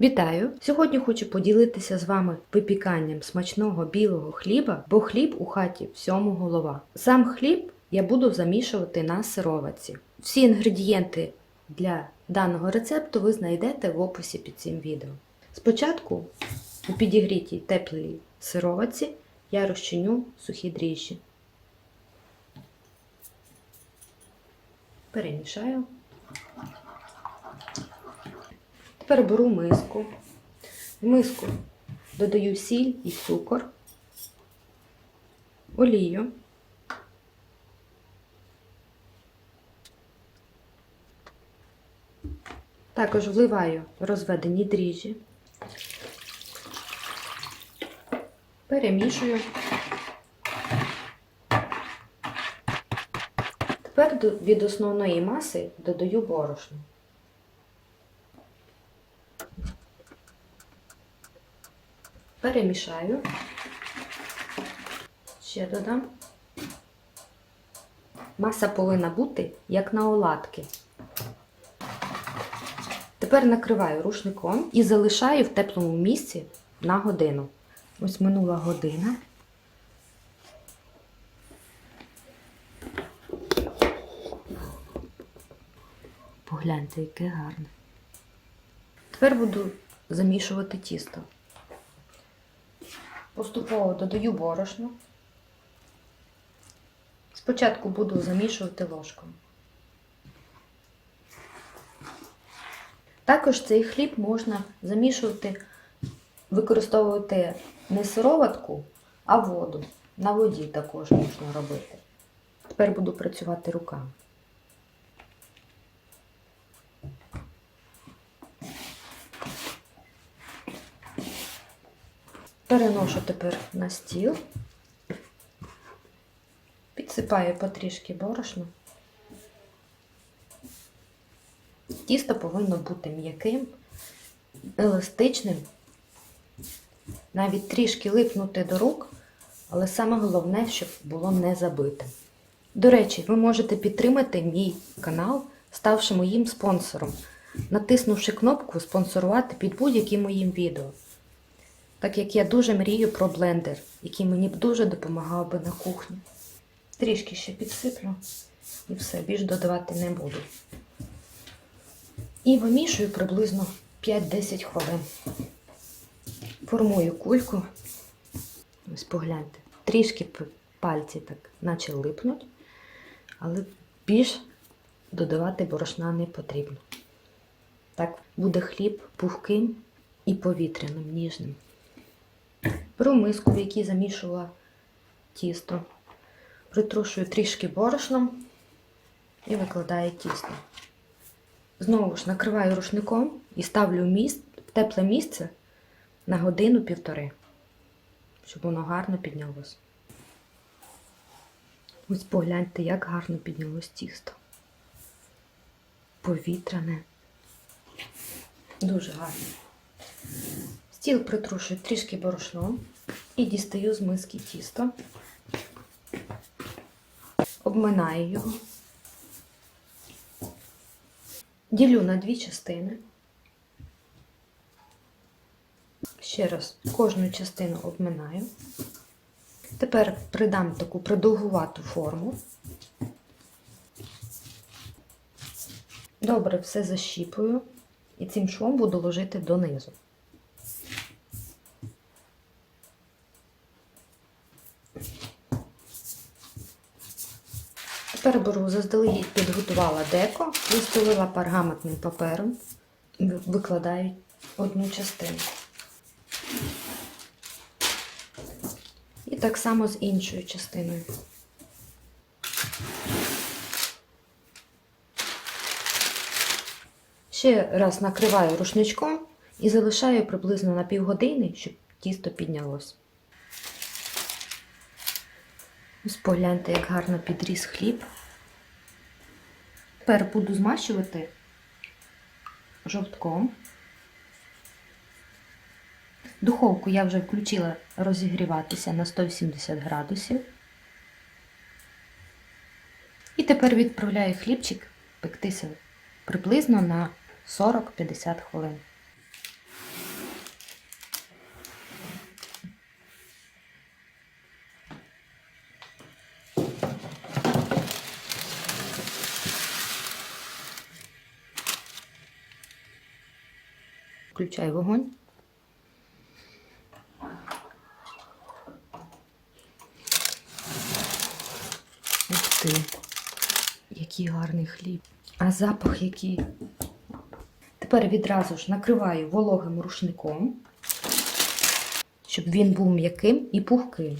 Вітаю! Сьогодні хочу поділитися з вами випіканням смачного білого хліба, бо хліб у хаті всьому голова. Сам хліб я буду замішувати на сироватці. Всі інгредієнти для даного рецепту ви знайдете в описі під цим відео. Спочатку у підігрітій теплій сироватці я розчиню сухі дріжджі. Перемішаю. Тепер беру миску. В миску додаю сіль і цукор, олію. Також вливаю розведені дріжджі, перемішую. Тепер від основної маси додаю борошно. Перемішаю. Ще додам. Маса повинна бути як на оладки. Тепер накриваю рушником і залишаю в теплому місці на годину. Ось минула година. Погляньте, яке гарне. Тепер буду замішувати тісто. Поступово додаю борошно. Спочатку буду замішувати ложкою. Також цей хліб можна замішувати, використовувати не сироватку, а воду. На воді також можна робити. Тепер буду працювати руками. Переношу тепер на стіл, підсипаю потрішки борошна. Тісто повинно бути м'яким, еластичним, навіть трішки липнути до рук, але саме головне, щоб було не забите. До речі, ви можете підтримати мій канал, ставши моїм спонсором, натиснувши кнопку спонсорувати під будь-яким моїм відео. Так як я дуже мрію про блендер, який мені б дуже допомагав би на кухні. Трішки ще підсиплю і все, більш додавати не буду. І вимішую приблизно 5-10 хвилин. Формую кульку. Ось погляньте. Трішки пальці так, наче липнуть, але більш додавати борошна не потрібно. Так буде хліб пухким і повітряним, ніжним. Беру миску, в якій замішувала тісто, притрушую трішки борошном і викладаю тісто. Знову ж накриваю рушником і ставлю в, тепле місце на годину-півтори, щоб воно гарно піднялось. Ось погляньте, як гарно піднялось тісто. Повітряне. Дуже гарно. Стіл притрушую трішки борошном і дістаю з миски тісто. Обминаю його. Ділю на дві частини. Ще раз кожну частину обминаю. Тепер придам таку продовгувату форму. Добре все защіпую і цим швом буду ложити донизу. Тепер заздалегідь підготувала деко, вистелила пергаментним папером, викладаю одну частину. І так само з іншою частиною. Ще раз накриваю рушничком і залишаю приблизно на півгодини, щоб тісто піднялось. Ось погляньте, як гарно підріс хліб. Тепер буду змащувати жовтком. Духовку я вже включила розігріватися на 180 градусів. І тепер відправляю хлібчик пектися приблизно на 40-50 хвилин. Включай вогонь. Ух ти, який гарний хліб. А запах який. Тепер відразу ж накриваю вологим рушником, щоб він був м'яким і пухким.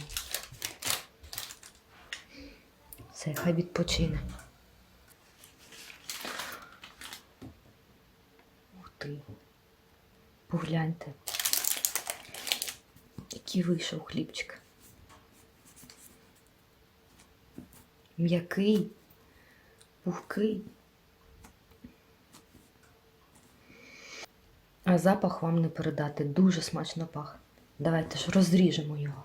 Все, хай відпочине. Ух ти. Погляньте. Який вийшов хлібчик. М'який, пухкий. А запах вам не передати. Дуже смачно пахне. Давайте ж розріжемо його.